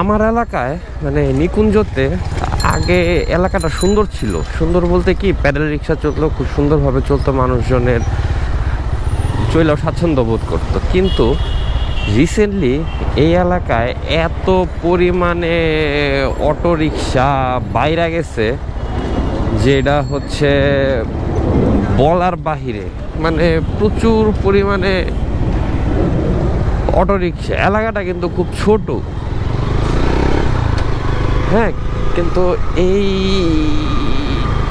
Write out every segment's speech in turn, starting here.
আমার এলাকায় মানে নিকুঞ্জতে আগে এলাকাটা সুন্দর ছিল। সুন্দর বলতে কি, প্যাডেল রিক্সা চলতো খুব সুন্দরভাবে চলতো, মানুষজনের চইলেও স্বাচ্ছন্দ্য বোধ করতো। কিন্তু রিসেন্টলি এই এলাকায় এত পরিমাণে অটো রিক্সা বাইরে গেছে, যেটা হচ্ছে বলার বাহিরে। মানে প্রচুর পরিমাণে অটো রিক্সা এলাকাটা কিন্তু খুব ছোট। হ্যাঁ কিন্তু এই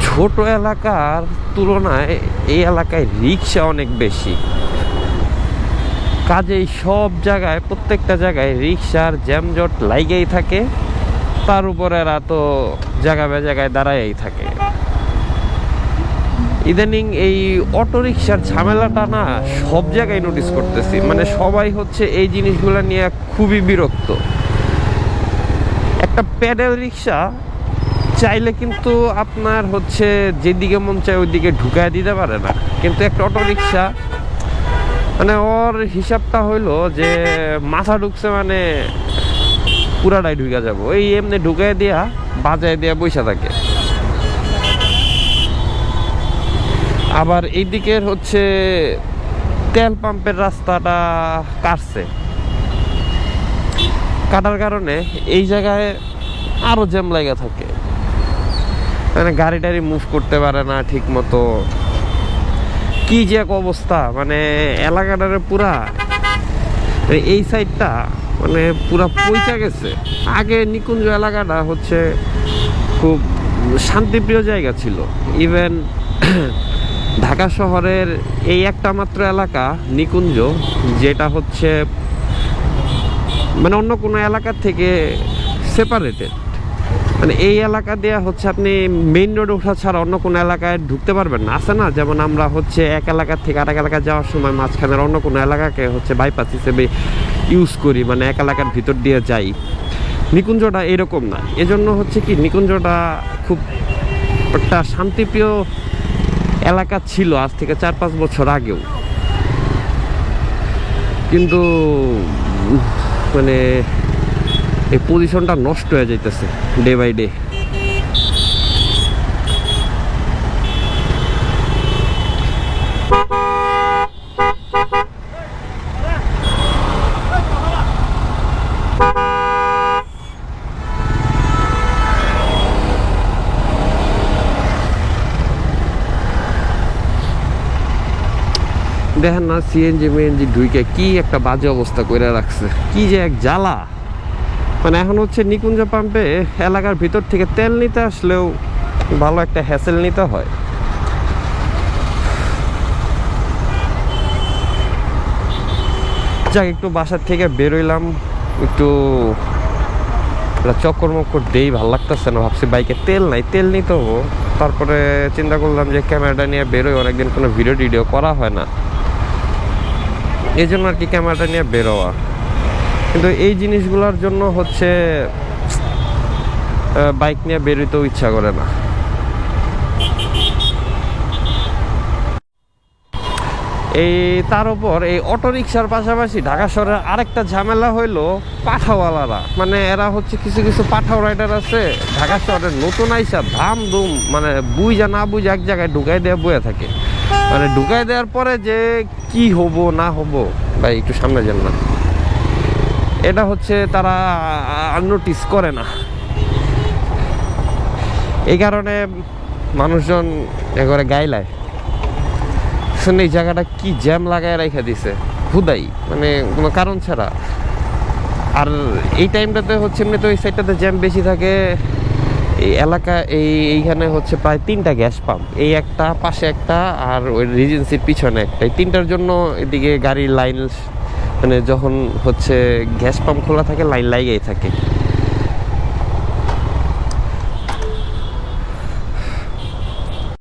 ছোট এলাকার তুলনায় এই এলাকায় রিক্সা অনেক বেশি। কাজেই সব জায়গায়, প্রত্যেকটা জায়গায় রিক্সার জ্যামজট লাইগেই থাকে, তার উপর এরা তো জায়গা বে জায়গায় দাঁড়াইই থাকে। ইদানিং এই অটো রিক্সার ঝামেলাটা না সব জায়গায় নোটিস করতেছি। মানে সবাই হচ্ছে এই জিনিসগুলো নিয়ে খুবই বিরক্ত। একটা প্যাডেল রিক্সা চাইলে কিন্তু আপনার হচ্ছে যেদিকে মন চায় ওইদিকে ঢুকায় দিতে পারে না। কিন্তু একটা অটো রিক্সা মানে ওর হিসাবটা হইল যে মাথা ঢুকছে মানে পুরাটাই ঢুকে যাব। এই এমনি ঢুকায় দিয়া, বাজায় দিয়া বৈশা থাকে। আবার এইদিকের হচ্ছে তেল পাম্পের রাস্তাটা কাটছে। কাটার কারণে এই জায়গায় আরও জ্যাম লাগা থাকে। মানে গাড়ি টাড়ি মুভ করতে পারে না ঠিক মতো কি যে এক অবস্থা মানে এলাকাটারে পুরা মানে এই সাইডটা মানে পুরা পয়সা গেছে। আগে নিকুঞ্জ এলাকাটা হচ্ছে খুব শান্তিপ্রিয় জায়গা ছিল। ইভেন ঢাকা শহরের এই একটা মাত্র এলাকা, নিকুঞ্জ, যেটা হচ্ছে মানে অন্য কোনো এলাকার থেকে সেপারেটেড মানে এই এলাকা দিয়ে হচ্ছে আপনি মেইন রোড ওঠা ছাড়া অন্য কোনো এলাকায় ঢুকতে পারবেন না। আছে না? যেমন আমরা হচ্ছে এক এলাকা থেকে আরেক এলাকায় যাওয়ার সময় মাঝখানের অন্য কোনো এলাকাকে হচ্ছে বাইপাস হিসেবে ইউজ করি মানে এক এলাকার ভিতর দিয়ে যাই। নিকুঞ্জটা এরকম না। এজন্য হচ্ছে কি, নিকুঞ্জটা খুব একটা শান্তিপ্রিয় এলাকা ছিল আজ থেকে চার পাঁচ বছর আগেও। কিন্তু মানে এই পজিশনটা নষ্ট হয়ে যাইতেছে ডে বাই ডে দেখেন না সিএনজি মিএনজি ঢুইকে কি একটা বাজে অবস্থা করে রাখছে। কি যে এক জ্বালা। মানে এখন হচ্ছে নিকুঞ্জ পাম্পে এলাকার ভিতর থেকে তেল নিতে আসলেও ভালো একটা হ্যাসেল নিতে হয়। যাক, একটু বাসার থেকে বেরোইলাম একটু চক্কর মক্কর দেই, ভালো লাগতেছে না, ভাবছি বাইকে তেল নাই, তেল নিতে তারপরে চিন্তা করলাম যে ক্যামেরাটা নিয়ে বেরোই অনেকদিন কোনো ভিডিও টিডিও করা হয় না। এই জন্য আর কি ক্যামেরাটা নিয়ে বেরোয়া। কিন্তু এই জিনিসগুলোর জন্য হচ্ছে বাইক নিয়ে বেরোতেও ইচ্ছা করে না। এই তার উপর এই অটো রিক্সার পাশাপাশি ঢাকা শহরের আরেকটা ঝামেলা হইল পাঠাওয়ালারা। মানে এরা হচ্ছে কিছু কিছু পাঠাও রাইডার আছে, ঢাকা শহরের নতুন আইসা ধাম ধুম মানে বুঝা না বুঝা এক জায়গায় ঢুকাই দেওয়া বয়ে থাকে। মানে ঢুকাই দেওয়ার পরে যে কি হব, না হব, ভাই, একটু সামনে যান না। এটা হচ্ছে তারা নোটিস করে না। এই কারণে মানুষজন একেবারে গাইলায়। শুনে এই জায়গাটা কি জ্যাম লাগায় রেখে দিছে। হুদাই মানে কোনো কারণ ছাড়া। আর এই টাইমটাতে হচ্ছে এমনি তো এই সাইডটাতে জ্যাম বেশি থাকে। এই এলাকা, এই এইখানে হচ্ছে প্রায় তিনটা গ্যাস পাম্প। এই একটা, পাশে একটা আর ওই রিজেন্সির পিছনে একটা। এই তিনটার জন্য এদিকে গাড়ির লাইন মানে যখন হচ্ছে গ্যাস পাম্প খোলা থাকে, লাইন লাইগেই থাকে।